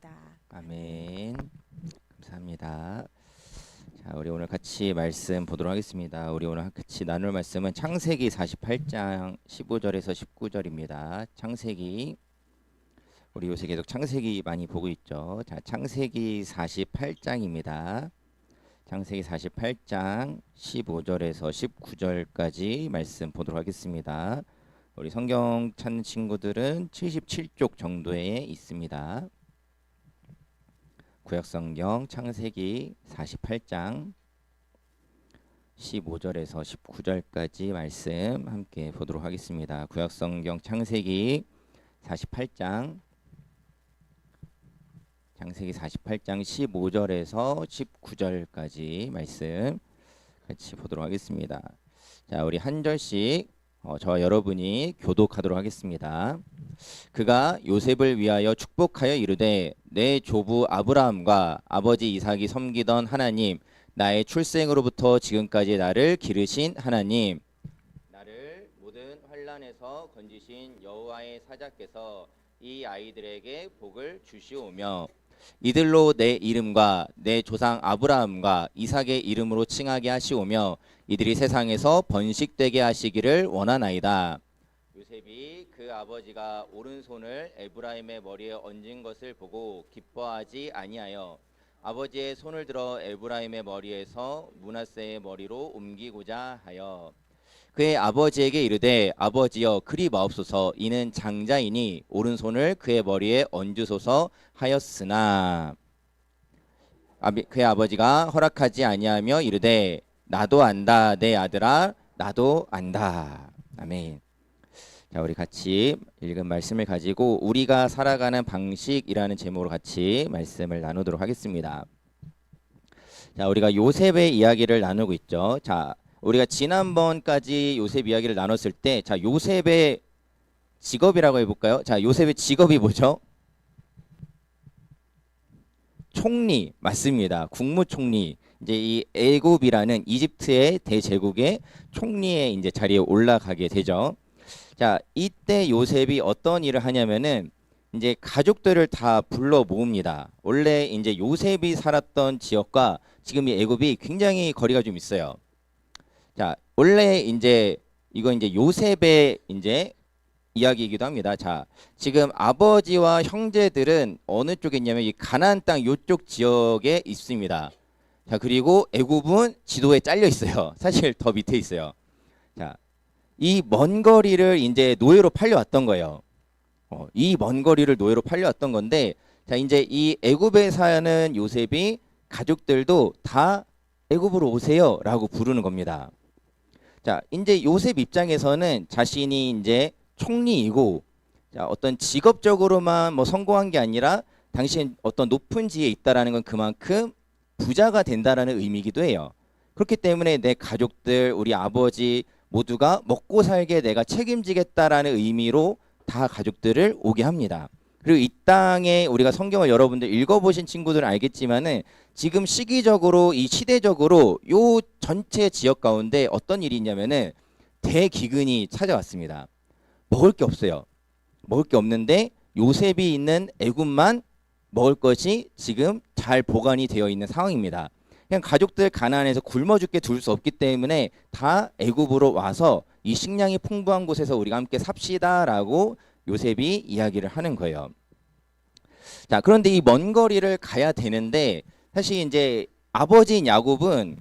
기도드립니다. 아멘. 감사합니다. 자, 우리 오늘 같이 말씀 보도록 하겠습니다. 우리 오늘 같이 나눌 말씀은 창세기 48장 15절에서 19절입니다. 창세기 우리 요새 계속 창세기 많이 보고 있죠. 자, 창세기 48장입니다. 창세기 48장 15절에서 19절까지 말씀 보도록 하겠습니다. 우리 성경 찾는 친구들은 77쪽 정도에 있습니다. 구약성경 창세기 48장 15절에서 19절까지 말씀 함께 보도록 하겠습니다. 구약성경 창세기 48장 창세기 48장 15절에서 19절까지 말씀 같이 보도록 하겠습니다. 자, 우리 한 절씩 어, 저와 여러분이 교독하도록 하겠습니다. 그가 요셉을 위하여 축복하여 이르되 내 조부 아브라함과 아버지 이삭이 섬기던 하나님 나의 출생으로부터 지금까지 나를 기르신 하나님 나를 모든 환란에서 건지신 여호와의 사자께서 이 아이들에게 복을 주시오며 이들로 내 이름과 내 조상 아브라함과 이삭의 이름으로 칭하게 하시오며 이들이 세상에서 번식되게 하시기를 원하나이다. 요셉이 그 아버지가 오른손을 에브라임의 머리에 얹은 것을 보고 기뻐하지 아니하여 아버지의 손을 들어 에브라임의 머리에서 문하세의 머리로 옮기고자 하여 그의 아버지에게 이르되 아버지여 그리 마옵소서. 이는 장자이니 오른손을 그의 머리에 얹으소서 하였으나. 아비, 그의 아버지가 허락하지 아니하며 이르되 나도 안다. 내 아들아 나도 안다. 아멘. 자 우리 같이 읽은 말씀을 가지고 우리가 살아가는 방식이라는 제목으로 같이 말씀을 나누도록 하겠습니다. 자 우리가 요셉의 이야기를 나누고 있죠. 자 우리가 지난번까지 요셉 이야기를 나눴을 때, 자 요셉의 직업이라고 해볼까요? 자 요셉의 직업이 뭐죠? 총리 맞습니다. 국무총리 이제 이 애굽이라는 이집트의 대제국의 총리의 이제 자리에 올라가게 되죠. 자 이때 요셉이 어떤 일을 하냐면은 이제 가족들을 다 불러 모읍니다. 원래 이제 요셉이 살았던 지역과 지금 이 애굽이 굉장히 거리가 좀 있어요. 자, 원래 이제 이거 이제 요셉의 이제 이야기이기도 합니다. 자, 지금 아버지와 형제들은 어느 쪽에 있냐면 이 가나안 땅 요쪽 지역에 있습니다. 자, 그리고 애굽은 지도에 잘려 있어요. 사실 더 밑에 있어요. 자, 이 먼 거리를 이제 노예로 팔려왔던 거예요. 어, 이 먼 거리를 노예로 팔려왔던 건데, 자, 이제 이 애굽에 사는 요셉이 가족들도 다 애굽으로 오세요라고 부르는 겁니다. 자, 이제 요셉 입장에서는 자신이 이제 총리이고 자, 어떤 직업적으로만 뭐 성공한 게 아니라 당신 어떤 높은 지에 있다라는 건 그만큼 부자가 된다라는 의미이기도 해요. 그렇기 때문에 내 가족들, 우리 아버지 모두가 먹고 살게 내가 책임지겠다라는 의미로 다 가족들을 오게 합니다. 그리고 이 땅에 우리가 성경을 여러분들 읽어보신 친구들은 알겠지만은 지금 시기적으로 이 시대적으로 요 전체 지역 가운데 어떤 일이 있냐면은 대기근이 찾아왔습니다. 먹을 게 없어요. 먹을 게 없는데 요셉이 있는 애굽만 먹을 것이 지금 잘 보관이 되어 있는 상황입니다. 그냥 가족들 가난해서 굶어 죽게 둘 수 없기 때문에 다 애굽으로 와서 이 식량이 풍부한 곳에서 우리가 함께 삽시다라고 요셉이 이야기를 하는 거예요. 자, 그런데 이 먼 거리를 가야 되는데 사실 이제 아버지인 야곱은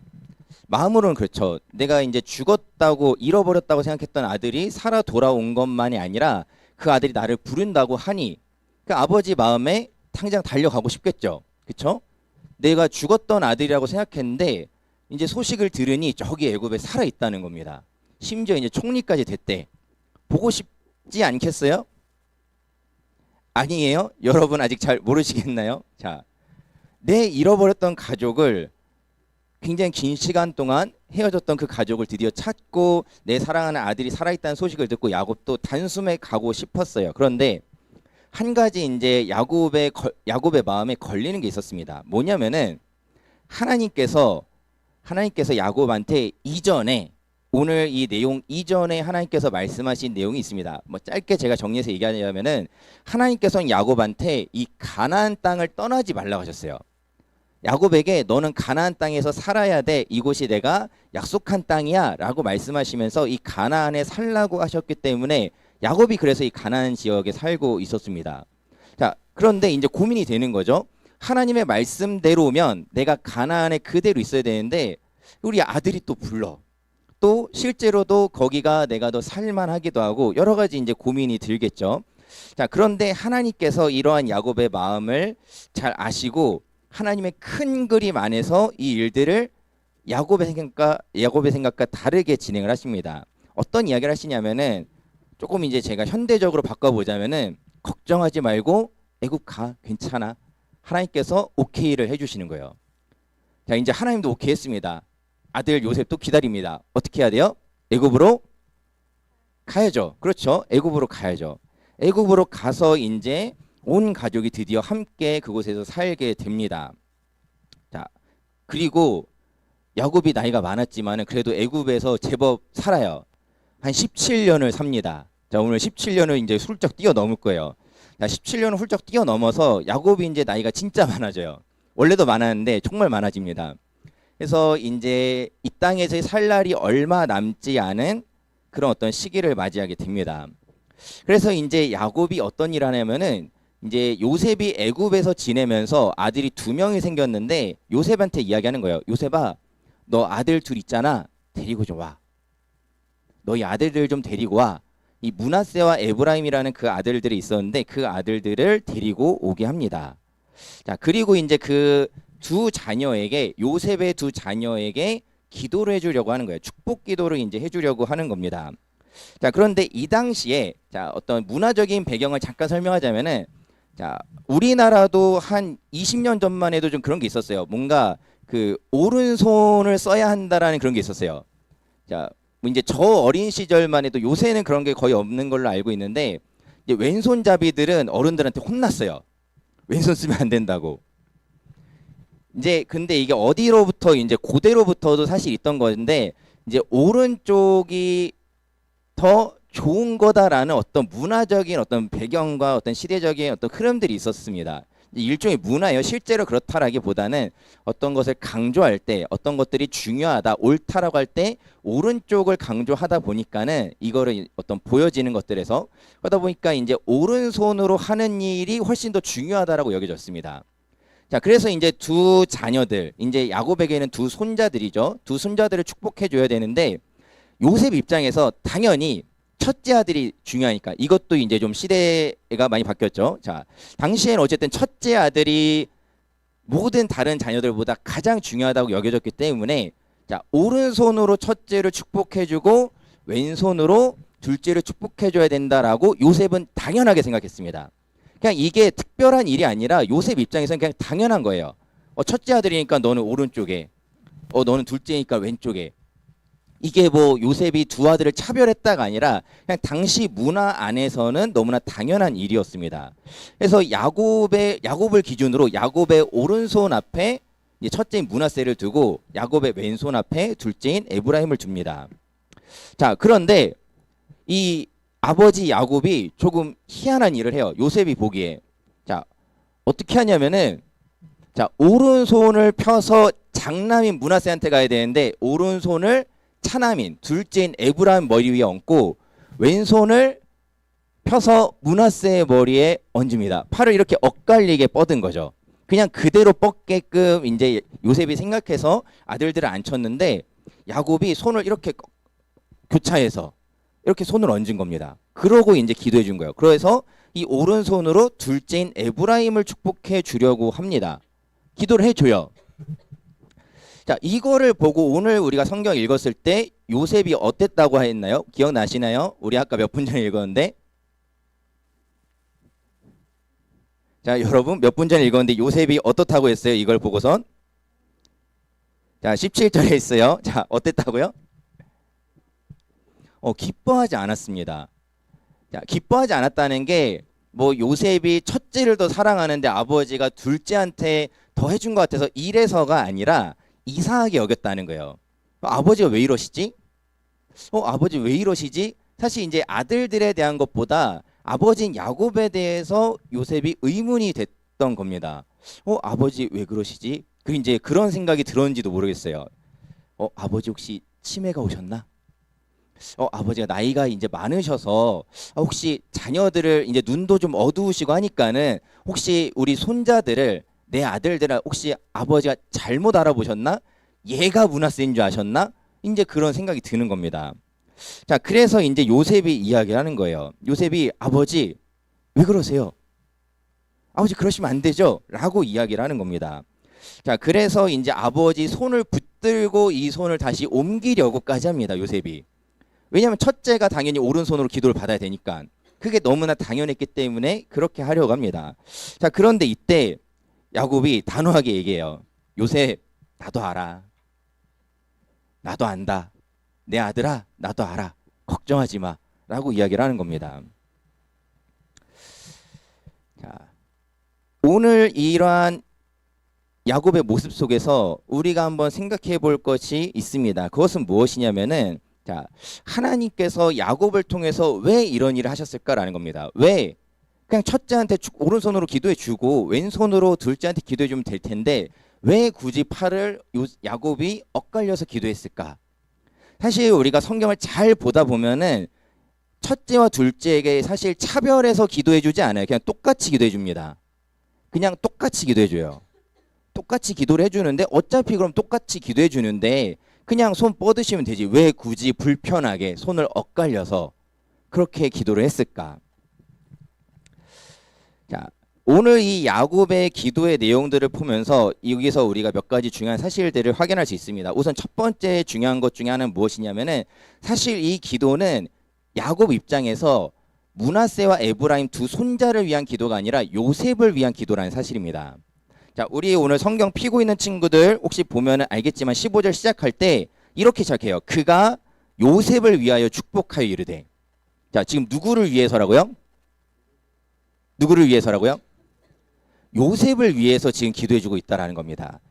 마음으로는 그렇죠. 내가 이제 죽었다고 잃어버렸다고 생각했던 아들이 살아 돌아온 것만이 아니라 그 아들이 나를 부른다고 하니 그 아버지 마음에 당장 달려가고 싶겠죠. 그렇죠? 내가 죽었던 아들이라고 생각했는데 이제 소식을 들으니 저기 애굽에 살아 있다는 겁니다. 심지어 이제 총리까지 됐대. 보고 싶지 않겠어요? 아니에요? 여러분 아직 잘 모르시겠나요? 자, 내 잃어버렸던 가족을 굉장히 긴 시간 동안 헤어졌던 그 가족을 드디어 찾고 내 사랑하는 아들이 살아있다는 소식을 듣고 야곱도 단숨에 가고 싶었어요. 그런데 한 가지 이제 야곱의 걸- 야곱의 마음에 걸리는 게 있었습니다. 뭐냐면은 하나님께서 하나님께서 야곱한테 이전에 오늘 이 내용 이전에 하나님께서 말씀하신 내용이 있습니다. 뭐 짧게 제가 정리해서 얘기하자면은 하나님께서는 야곱한테 이 가나안 땅을 떠나지 말라고 하셨어요. 야곱에게 너는 가나안 땅에서 살아야 돼. 이곳이 내가 약속한 땅이야라고 말씀하시면서 이 가나안에 살라고 하셨기 때문에 야곱이 그래서 이 가나안 지역에 살고 있었습니다. 자, 그런데 이제 고민이 되는 거죠. 하나님의 말씀대로면 내가 가나안에 그대로 있어야 되는데 우리 아들이 또 불러. 또 실제로도 거기가 내가 더 살만하기도 하고 여러 가지 이제 고민이 들겠죠. 자, 그런데 하나님께서 이러한 야곱의 마음을 잘 아시고 하나님의 큰 그림 안에서 이 일들을 야곱의 생각과 야곱의 생각과 다르게 진행을 하십니다. 어떤 이야기를 하시냐면은 조금 이제 제가 현대적으로 바꿔보자면은 걱정하지 말고 애굽 가 괜찮아 하나님께서 오케이를 해주시는 거예요. 자 이제 하나님도 오케이 했습니다. 아들 요셉도 기다립니다. 어떻게 해야 돼요? 애굽으로 가야죠. 그렇죠. 애굽으로 가야죠. 애굽으로 가서 이제 온 가족이 드디어 함께 그곳에서 살게 됩니다. 자 그리고 야곱이 나이가 많았지만은 그래도 애굽에서 제법 살아요. 한 17년을 삽니다. 자 오늘 17년을 이제 훌쩍 뛰어넘을 거예요. 자 17년을 훌쩍 뛰어넘어서 야곱이 이제 나이가 진짜 많아져요. 원래도 많았는데 정말 많아집니다. 그래서 이제 이 땅에서 살 날이 얼마 남지 않은 그런 어떤 시기를 맞이하게 됩니다. 그래서 이제 야곱이 어떤 일을 하냐면은 이제 요셉이 애굽에서 지내면서 아들이 두 명이 생겼는데 요셉한테 이야기하는 거예요. 요셉아, 너 아들 둘 있잖아. 데리고 좀 와. 너희 아들들 좀 데리고 와. 이 문하세와 에브라임이라는 그 아들들이 있었는데 그 아들들을 데리고 오게 합니다. 자, 그리고 이제 그 두 자녀에게 요셉의 두 자녀에게 기도를 해주려고 하는 거예요. 축복 기도를 이제 해주려고 하는 겁니다. 자, 그런데 이 당시에 자 어떤 문화적인 배경을 잠깐 설명하자면은 자 우리나라도 한 20년 전만 해도 좀 그런 게 있었어요. 뭔가 그 오른손을 써야 한다라는 그런 게 있었어요. 자, 뭐 이제 저 어린 시절만 해도 요새는 그런 게 거의 없는 걸로 알고 있는데 이제 왼손잡이들은 어른들한테 혼났어요. 왼손 쓰면 안 된다고. 이제 근데 이게 어디로부터 이제 고대로부터도 사실 있던 건데 이제 오른쪽이 더 좋은 거다라는 어떤 문화적인 어떤 배경과 어떤 시대적인 어떤 흐름들이 있었습니다. 일종의 문화예요. 실제로 그렇다라기보다는 어떤 것을 강조할 때 어떤 것들이 중요하다, 옳다라고 할 때 오른쪽을 강조하다 보니까는 이거를 어떤 보여지는 것들에서 그러다 보니까 이제 오른손으로 하는 일이 훨씬 더 중요하다라고 여겨졌습니다. 자, 그래서 이제 두 자녀들, 이제 야곱에게는 두 손자들이죠. 두 손자들을 축복해 줘야 되는데 요셉 입장에서 당연히 첫째 아들이 중요하니까 이것도 이제 좀 시대가 많이 바뀌었죠. 자, 당시에는 어쨌든 첫째 아들이 모든 다른 자녀들보다 가장 중요하다고 여겨졌기 때문에 자, 오른손으로 첫째를 축복해주고 왼손으로 둘째를 축복해줘야 된다라고 요셉은 당연하게 생각했습니다. 그냥 이게 특별한 일이 아니라 요셉 입장에서는 그냥 당연한 거예요. 어, 첫째 아들이니까 너는 오른쪽에, 어, 너는 둘째니까 왼쪽에. 이게 뭐 요셉이 두 아들을 차별했다가 아니라 그냥 당시 문화 안에서는 너무나 당연한 일이었습니다. 그래서 야곱의 야곱을 기준으로 야곱의 오른손 앞에 첫째인 문하세를 두고 야곱의 왼손 앞에 둘째인 에브라임을 둡니다. 자, 그런데 이 아버지 야곱이 조금 희한한 일을 해요. 요셉이 보기에. 자, 어떻게 하냐면은 자, 오른손을 펴서 장남인 문하세한테 가야 되는데 오른손을 차남인 둘째인 에브라임 머리 위에 얹고 왼손을 펴서 문하세의 머리에 얹습니다. 팔을 이렇게 엇갈리게 뻗은 거죠. 그냥 그대로 뻗게끔 이제 요셉이 생각해서 아들들을 앉혔는데 야곱이 손을 이렇게 교차해서 이렇게 손을 얹은 겁니다. 그러고 이제 기도해 준 거예요. 그래서 이 오른손으로 둘째인 에브라임을 축복해 주려고 합니다. 기도를 해 줘요. 자, 이거를 보고 오늘 우리가 성경 읽었을 때 요셉이 어땠다고 했나요? 기억나시나요? 우리 아까 몇 분 전에 읽었는데 자, 여러분 몇 분 전에 읽었는데 요셉이 어떻다고 했어요? 이걸 보고선 자, 17절에 있어요. 자, 어땠다고요? 어, 기뻐하지 않았습니다. 자, 기뻐하지 않았다는 게 뭐 요셉이 첫째를 더 사랑하는데 아버지가 둘째한테 더 해준 것 같아서 이래서가 아니라 이상하게 여겼다는 거예요. 아버지가 왜 이러시지? 어 아버지 왜 이러시지? 사실 이제 아들들에 대한 것보다 아버지인 야곱에 대해서 요셉이 의문이 됐던 겁니다. 어 아버지 왜 그러시지? 그 이제 그런 생각이 들었는지도 모르겠어요. 어 아버지 혹시 치매가 오셨나? 어 아버지가 나이가 이제 많으셔서 어, 혹시 자녀들을 이제 눈도 좀 어두우시고 하니까는 혹시 우리 손자들을 내 아들들을 혹시 아버지가 잘못 알아보셨나? 얘가 문화세인 줄 아셨나? 이제 그런 생각이 드는 겁니다. 자, 그래서 이제 요셉이 이야기하는 거예요. 요셉이 아버지 왜 그러세요? 아버지 그러시면 안 되죠? 라고 이야기를 하는 겁니다. 자, 그래서 이제 아버지 손을 붙들고 이 손을 다시 옮기려고까지 합니다. 요셉이. 왜냐하면 첫째가 당연히 오른손으로 기도를 받아야 되니까 그게 너무나 당연했기 때문에 그렇게 하려고 합니다. 자, 그런데 이때 야곱이 단호하게 얘기해요. 요셉, 나도 알아. 나도 안다. 내 아들아, 나도 알아. 걱정하지 마. 라고 이야기를 하는 겁니다. 자, 오늘 이러한 야곱의 모습 속에서 우리가 한번 생각해 볼 것이 있습니다. 그것은 무엇이냐면은 자, 하나님께서 야곱을 통해서 왜 이런 일을 하셨을까라는 겁니다. 왜? 그냥 첫째한테 주- 오른손으로 기도해 주고 왼손으로 둘째한테 기도해 주면 될 텐데 왜 굳이 팔을 요- 야곱이 엇갈려서 기도했을까? 사실 우리가 성경을 잘 보다 보면은 첫째와 둘째에게 사실 차별해서 기도해 주지 않아요. 그냥 똑같이 기도해 줍니다. 그냥 똑같이 기도해 줘요. 똑같이 기도를 해 주는데 어차피 그럼 똑같이 기도해 주는데 그냥 손 뻗으시면 되지. 왜 굳이 불편하게 손을 엇갈려서 그렇게 기도를 했을까? 자, 오늘 이 야곱의 기도의 내용들을 보면서 여기서 우리가 몇 가지 중요한 사실들을 확인할 수 있습니다. 우선 첫 번째 중요한 것 중에 하나는 무엇이냐면은 사실 이 기도는 야곱 입장에서 문하세와 에브라임 두 손자를 위한 기도가 아니라 요셉을 위한 기도라는 사실입니다. 자, 우리 오늘 성경 피고 있는 친구들 혹시 보면은 알겠지만 15절 시작할 때 이렇게 시작해요. 그가 요셉을 위하여 축복하여 이르되. 자, 지금 누구를 위해서라고요? 누구를 위해서라고요? 요셉을 위해서 지금 기도해 주고 있다라는 겁니다.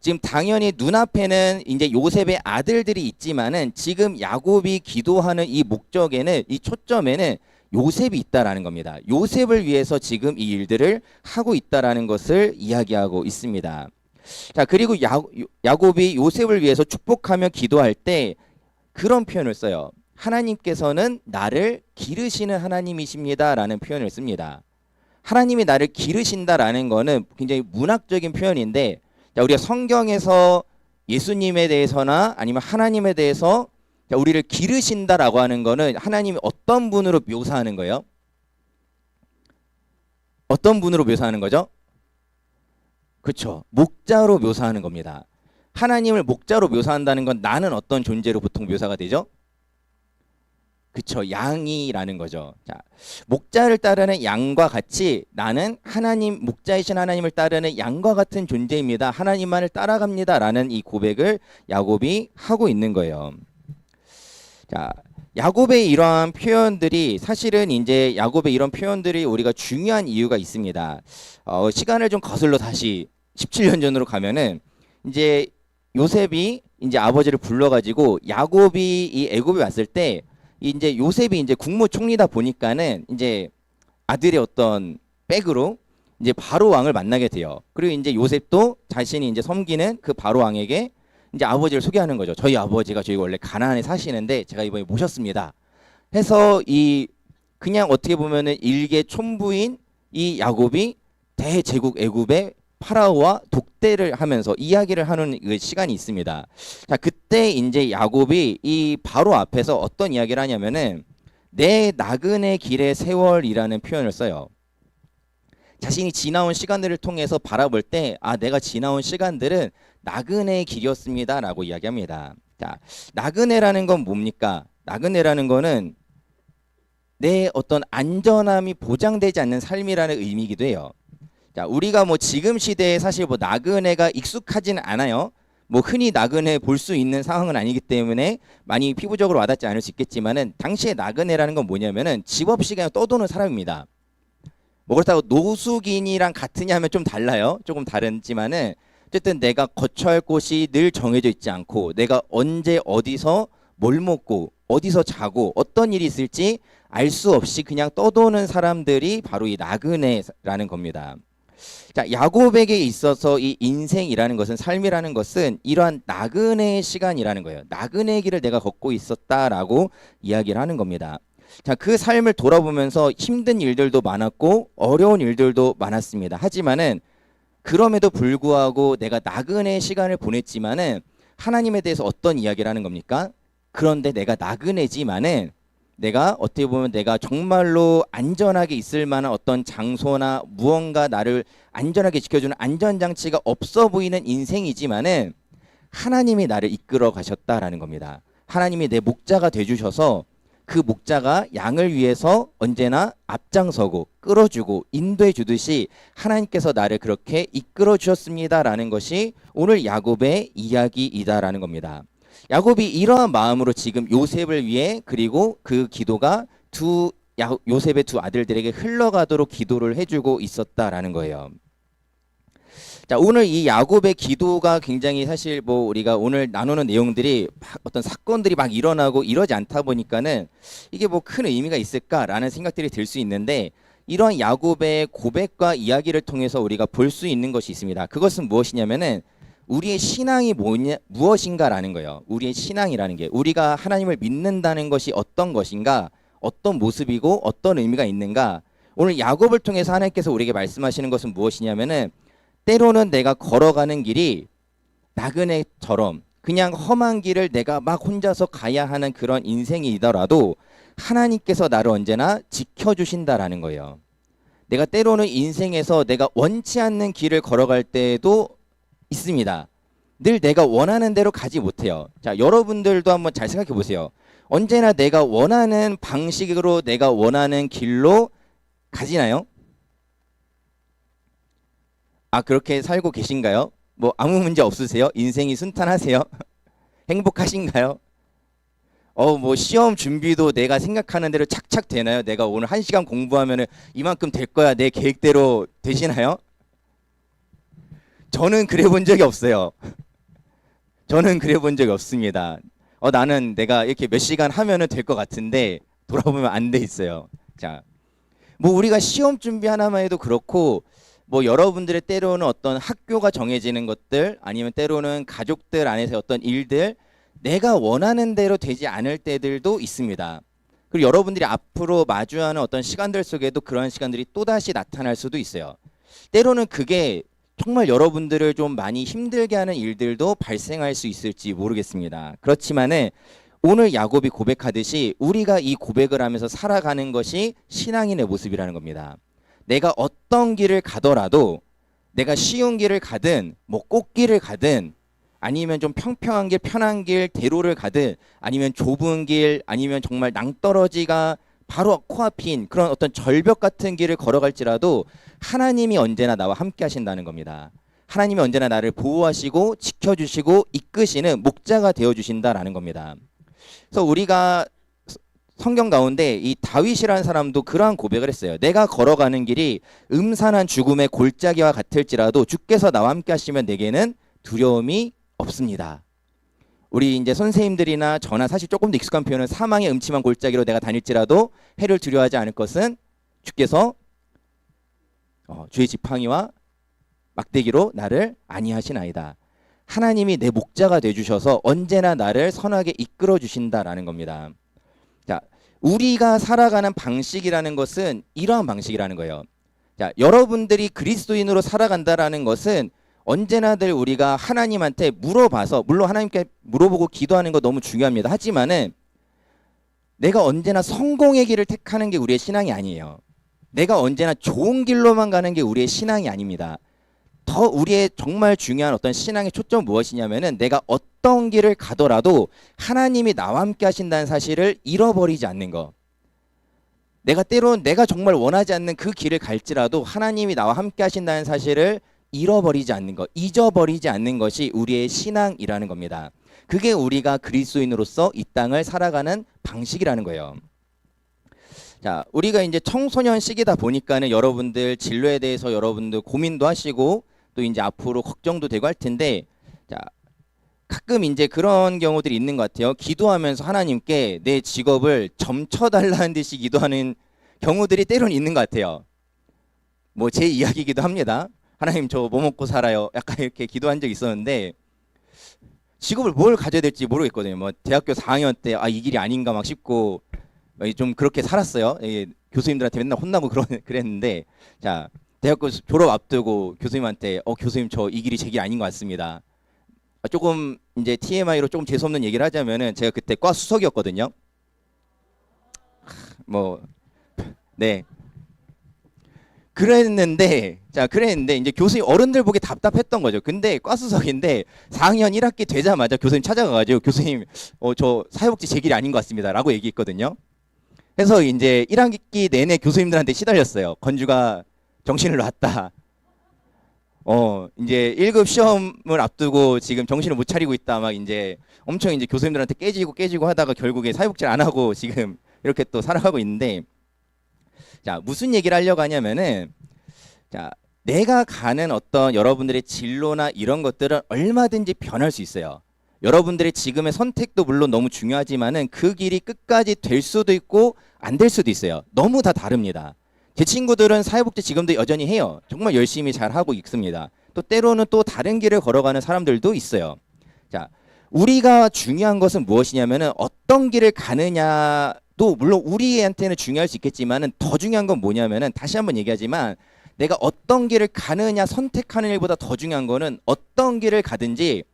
지금 당연히 눈앞에는 이제 요셉의 아들들이 있지만은 지금 야곱이 기도하는 이 목적에는 이 초점에는 요셉이 있다라는 겁니다. 요셉을 위해서 지금 이 일들을 하고 있다라는 것을 이야기하고 있습니다. 자, 그리고 야, 야곱이 요셉을 위해서 축복하며 기도할 때 그런 표현을 써요. 하나님께서는 나를 기르시는 하나님이십니다라는 표현을 씁니다. 하나님이 나를 기르신다라는 거는 굉장히 문학적인 표현인데 자, 우리가 성경에서 예수님에 대해서나 아니면 하나님에 대해서 자, 우리를 기르신다라고 하는 거는 하나님이 어떤 분으로 묘사하는 거예요? 어떤 분으로 묘사하는 거죠? 그렇죠. 목자로 묘사하는 겁니다. 하나님을 목자로 묘사한다는 건 나는 어떤 존재로 보통 묘사가 되죠? 그쵸 양이라는 거죠. 자, 목자를 따르는 양과 같이 나는 하나님 목자이신 하나님을 따르는 양과 같은 존재입니다. 하나님만을 따라갑니다라는 이 고백을 야곱이 하고 있는 거예요. 자, 야곱의 이러한 표현들이 사실은 이제 야곱의 이런 표현들이 우리가 중요한 이유가 있습니다. 어, 시간을 좀 거슬러 다시 17년 전으로 가면은 이제 요셉이 이제 아버지를 불러가지고 야곱이 이 애굽에 왔을 때 이제 요셉이 이제 국무총리다 보니까는 이제 아들의 어떤 백으로 이제 바로 왕을 만나게 돼요. 그리고 이제 요셉도 자신이 이제 섬기는 그 바로 왕에게 이제 아버지를 소개하는 거죠. 저희 아버지가 저희 원래 가나안에 사시는데 제가 이번에 모셨습니다. 해서 이 그냥 어떻게 보면은 일개 촌부인 이 야곱이 대제국 애굽의 파라오와 독대를 하면서 이야기를 하는 그 시간이 있습니다. 자, 그때 이제 야곱이 이 바로 앞에서 어떤 이야기를 하냐면은 내 나그네 길의 세월이라는 표현을 써요. 자신이 지나온 시간들을 통해서 바라볼 때, 아, 내가 지나온 시간들은 나그네의 길이었습니다라고 이야기합니다. 자, 나그네라는 건 뭡니까? 나그네라는 거는 내 어떤 안전함이 보장되지 않는 삶이라는 의미이기도 해요. 자, 우리가 뭐 지금 시대에 사실 뭐 나그네가 익숙하진 않아요. 뭐 흔히 나그네 볼 수 있는 상황은 아니기 때문에 많이 피부적으로 와닿지 않을 수 있겠지만은 당시에 나그네라는 건 뭐냐면은 집 없이 그냥 떠도는 사람입니다. 뭐 그렇다고 노숙인이랑 같으냐면 좀 달라요. 조금 다르지만은 어쨌든 내가 거처할 곳이 늘 정해져 있지 않고 내가 언제 어디서 뭘 먹고 어디서 자고 어떤 일이 있을지 알 수 없이 그냥 떠도는 사람들이 바로 이 나그네라는 겁니다. 자, 야곱에게 있어서 이 인생이라는 것은 삶이라는 것은 이러한 나그네의 시간이라는 거예요. 나그네 길을 내가 걷고 있었다라고 이야기를 하는 겁니다. 자, 그 삶을 돌아보면서 힘든 일들도 많았고 어려운 일들도 많았습니다. 하지만은 그럼에도 불구하고 내가 나그네의 시간을 보냈지만은 하나님에 대해서 어떤 이야기를 하는 겁니까? 그런데 내가 나그네지만은 내가 어떻게 보면 내가 정말로 안전하게 있을 만한 어떤 장소나 무언가 나를 안전하게 지켜주는 안전장치가 없어 보이는 인생이지만은 하나님이 나를 이끌어 가셨다라는 겁니다. 하나님이 내 목자가 돼주셔서 그 목자가 양을 위해서 언제나 앞장서고 끌어주고 인도해 주듯이 하나님께서 나를 그렇게 이끌어 주셨습니다라는 것이 오늘 야곱의 이야기이다라는 겁니다. 야곱이 이러한 마음으로 지금 요셉을 위해 그리고 그 기도가 두 야, 요셉의 두 아들들에게 흘러가도록 기도를 해주고 있었다라는 거예요. 자 오늘 이 야곱의 기도가 굉장히 사실 뭐 우리가 오늘 나누는 내용들이 막 어떤 사건들이 막 일어나고 이러지 않다 보니까는 이게 뭐 큰 의미가 있을까라는 생각들이 들 수 있는데 이러한 야곱의 고백과 이야기를 통해서 우리가 볼 수 있는 것이 있습니다. 그것은 무엇이냐면은 우리의 신앙이 뭐냐, 무엇인가라는 거예요. 우리의 신앙이라는 게 우리가 하나님을 믿는다는 것이 어떤 것인가, 어떤 모습이고 어떤 의미가 있는가. 오늘 야곱을 통해서 하나님께서 우리에게 말씀하시는 것은 무엇이냐면은 때로는 내가 걸어가는 길이 나그네처럼 그냥 험한 길을 내가 막 혼자서 가야 하는 그런 인생이더라도 하나님께서 나를 언제나 지켜주신다라는 거예요. 내가 때로는 인생에서 내가 원치 않는 길을 걸어갈 때도 있습니다. 늘 내가 원하는 대로 가지 못해요. 자, 여러분들도 한번 잘 생각해 보세요. 언제나 내가 원하는 방식으로 내가 원하는 길로 가지나요? 아, 그렇게 살고 계신가요? 뭐 아무 문제 없으세요? 인생이 순탄하세요? 행복하신가요? 어, 뭐 시험 준비도 내가 생각하는 대로 착착 되나요? 내가 오늘 한 시간 공부하면은 이만큼 될 거야. 내 계획대로 되시나요? 저는 그래 본 적이 없어요. 저는 그래 본 적이 없습니다. 어, 나는 내가 이렇게 몇 시간 하면은 될 것 같은데 돌아보면 안 돼 있어요. 자, 뭐 우리가 시험 준비 하나만 해도 그렇고 뭐 여러분들의 때로는 어떤 학교가 정해지는 것들 아니면 때로는 가족들 안에서 어떤 일들 내가 원하는 대로 되지 않을 때들도 있습니다. 그리고 여러분들이 앞으로 마주하는 어떤 시간들 속에도 그런 시간들이 또다시 나타날 수도 있어요. 때로는 그게 정말 여러분들을 좀 많이 힘들게 하는 일들도 발생할 수 있을지 모르겠습니다. 그렇지만은 오늘 야곱이 고백하듯이 우리가 이 고백을 하면서 살아가는 것이 신앙인의 모습이라는 겁니다. 내가 어떤 길을 가더라도 내가 쉬운 길을 가든 뭐 꽃길을 가든 아니면 좀 평평한 길, 편한 길, 대로를 가든 아니면 좁은 길, 아니면 정말 낭떠러지가 바로 코앞인 그런 어떤 절벽 같은 길을 걸어갈지라도 하나님이 언제나 나와 함께 하신다는 겁니다. 하나님이 언제나 나를 보호하시고 지켜주시고 이끄시는 목자가 되어 주신다라는 겁니다. 그래서 우리가 성경 가운데 이 다윗이라는 사람도 그러한 고백을 했어요. 내가 걸어가는 길이 음산한 죽음의 골짜기와 같을지라도 주께서 나와 함께 하시면 내게는 두려움이 없습니다. 우리 이제 선생님들이나 저나 사실 조금 더 익숙한 표현은 사망의 음침한 골짜기로 내가 다닐지라도 해를 두려워하지 않을 것은 주께서 어, 주의 지팡이와 막대기로 나를 안위하시나이다. 하나님이 내 목자가 돼 주셔서 언제나 나를 선하게 이끌어 주신다라는 겁니다. 자, 우리가 살아가는 방식이라는 것은 이러한 방식이라는 거예요. 자, 여러분들이 그리스도인으로 살아간다라는 것은 언제나들 우리가 하나님한테 물어봐서 물론 하나님께 물어보고 기도하는 거 너무 중요합니다. 하지만은 내가 언제나 성공의 길을 택하는 게 우리의 신앙이 아니에요. 내가 언제나 좋은 길로만 가는 게 우리의 신앙이 아닙니다. 더 우리의 정말 중요한 어떤 신앙의 초점 무엇이냐면은 내가 어떤 길을 가더라도 하나님이 나와 함께 하신다는 사실을 잃어버리지 않는 거. 내가 때론 내가 정말 원하지 않는 그 길을 갈지라도 하나님이 나와 함께 하신다는 사실을 잃어버리지 않는 것, 잊어버리지 않는 것이 우리의 신앙이라는 겁니다. 그게 우리가 그리스도인으로서 이 땅을 살아가는 방식이라는 거예요. 자, 우리가 이제 청소년 시기다 보니까는 여러분들 진로에 대해서 여러분들 고민도 하시고 또 이제 앞으로 걱정도 되고 할 텐데 자, 가끔 이제 그런 경우들이 있는 것 같아요. 기도하면서 하나님께 내 직업을 점쳐달라는 듯이 기도하는 경우들이 때로는 있는 것 같아요. 뭐 제 이야기이기도 합니다. 하나님 저 뭐 먹고 살아요. 약간 이렇게 기도한 적 있었는데 직업을 뭘 가져야 될지 모르겠거든요. 뭐 대학교 4학년 때 아 이 길이 아닌가 막 싶고 막좀 그렇게 살았어요. 예, 교수님들한테 맨날 혼나고 그러, 그랬는데 자 대학교 졸업 앞두고 교수님한테 어 교수님 저 이 길이 제 길 아닌 것 같습니다. 아, 조금 이제 TMI로 조금 재수없는 얘기를 하자면은 제가 그때 과 수석이었거든요. 뭐 네. 그랬는데 자 그랬는데 이제 교수님 어른들 보기 답답했던 거죠. 근데 과 수석인데 4학년 1학기 되자마자 교수님 찾아가가지고 교수님 어 저 사회복지 제 길이 아닌 것 같습니다라고 얘기했거든요. 그래서 이제 1학기 내내 교수님들한테 시달렸어요. 건주가 정신을 놨다. 어 이제 1급 시험을 앞두고 지금 정신을 못 차리고 있다. 막 이제 엄청 이제 교수님들한테 깨지고 깨지고 하다가 결국에 사회복지를 안 하고 지금 이렇게 또 살아가고 있는데 자 무슨 얘기를 하려고 하냐면은 자 내가 가는 어떤 여러분들의 진로나 이런 것들은 얼마든지 변할 수 있어요. 여러분들의 지금의 선택도 물론 너무 중요하지만은 그 길이 끝까지 될 수도 있고 안 될 수도 있어요. 너무 다 다릅니다. 제 친구들은 사회복지 지금도 여전히 해요. 정말 열심히 잘 하고 있습니다. 또 때로는 또 다른 길을 걸어가는 사람들도 있어요. 자, 우리가 중요한 것은 무엇이냐면은 어떤 길을 가느냐도 물론 우리한테는 중요할 수 있겠지만은 더 중요한 건 뭐냐면은 다시 한번 얘기하지만 내가 어떤 길을 가느냐 선택하는 일보다 더 중요한 거는 어떤 길을 가든지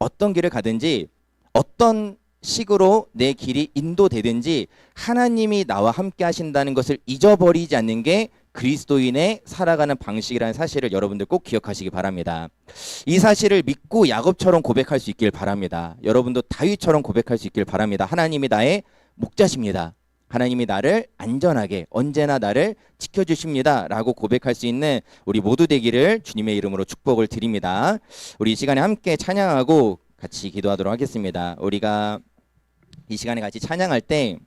어떤 길을 가든지 어떤 식으로 내 길이 인도되든지 하나님이 나와 함께 하신다는 것을 잊어버리지 않는 게 그리스도인의 살아가는 방식이라는 사실을 여러분들 꼭 기억하시기 바랍니다. 이 사실을 믿고 야곱처럼 고백할 수 있길 바랍니다. 여러분도 다윗처럼 고백할 수 있길 바랍니다. 하나님이 나의 목자십니다. 하나님이 나를 안전하게 언제나 나를 지켜주십니다 라고 고백할 수 있는 우리 모두 되기를 주님의 이름으로 축복을 드립니다. 우리 이 시간에 함께 찬양하고 같이 기도하도록 하겠습니다. 우리가 이 시간에 같이 찬양할 때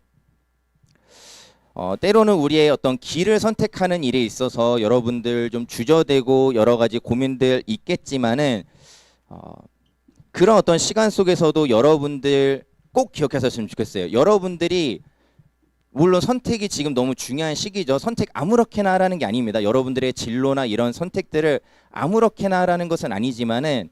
어, 때로는 우리의 어떤 길을 선택하는 일에 있어서 여러분들 좀 주저되고 여러 가지 고민들 있겠지만은 어, 그런 어떤 시간 속에서도 여러분들 꼭 기억하셨으면 좋겠어요. 여러분들이 물론 선택이 지금 너무 중요한 시기죠. 선택 아무렇게나 하라는 게 아닙니다. 여러분들의 진로나 이런 선택들을 아무렇게나 하라는 것은 아니지만은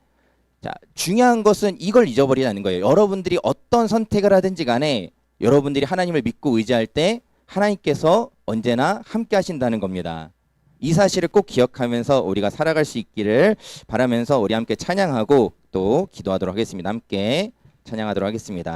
자, 중요한 것은 이걸 잊어버리라는 거예요. 여러분들이 어떤 선택을 하든지 간에 여러분들이 하나님을 믿고 의지할 때 하나님께서 언제나 함께 하신다는 겁니다. 이 사실을 꼭 기억하면서 우리가 살아갈 수 있기를 바라면서 우리 함께 찬양하고 또 기도하도록 하겠습니다. 함께 찬양하도록 하겠습니다.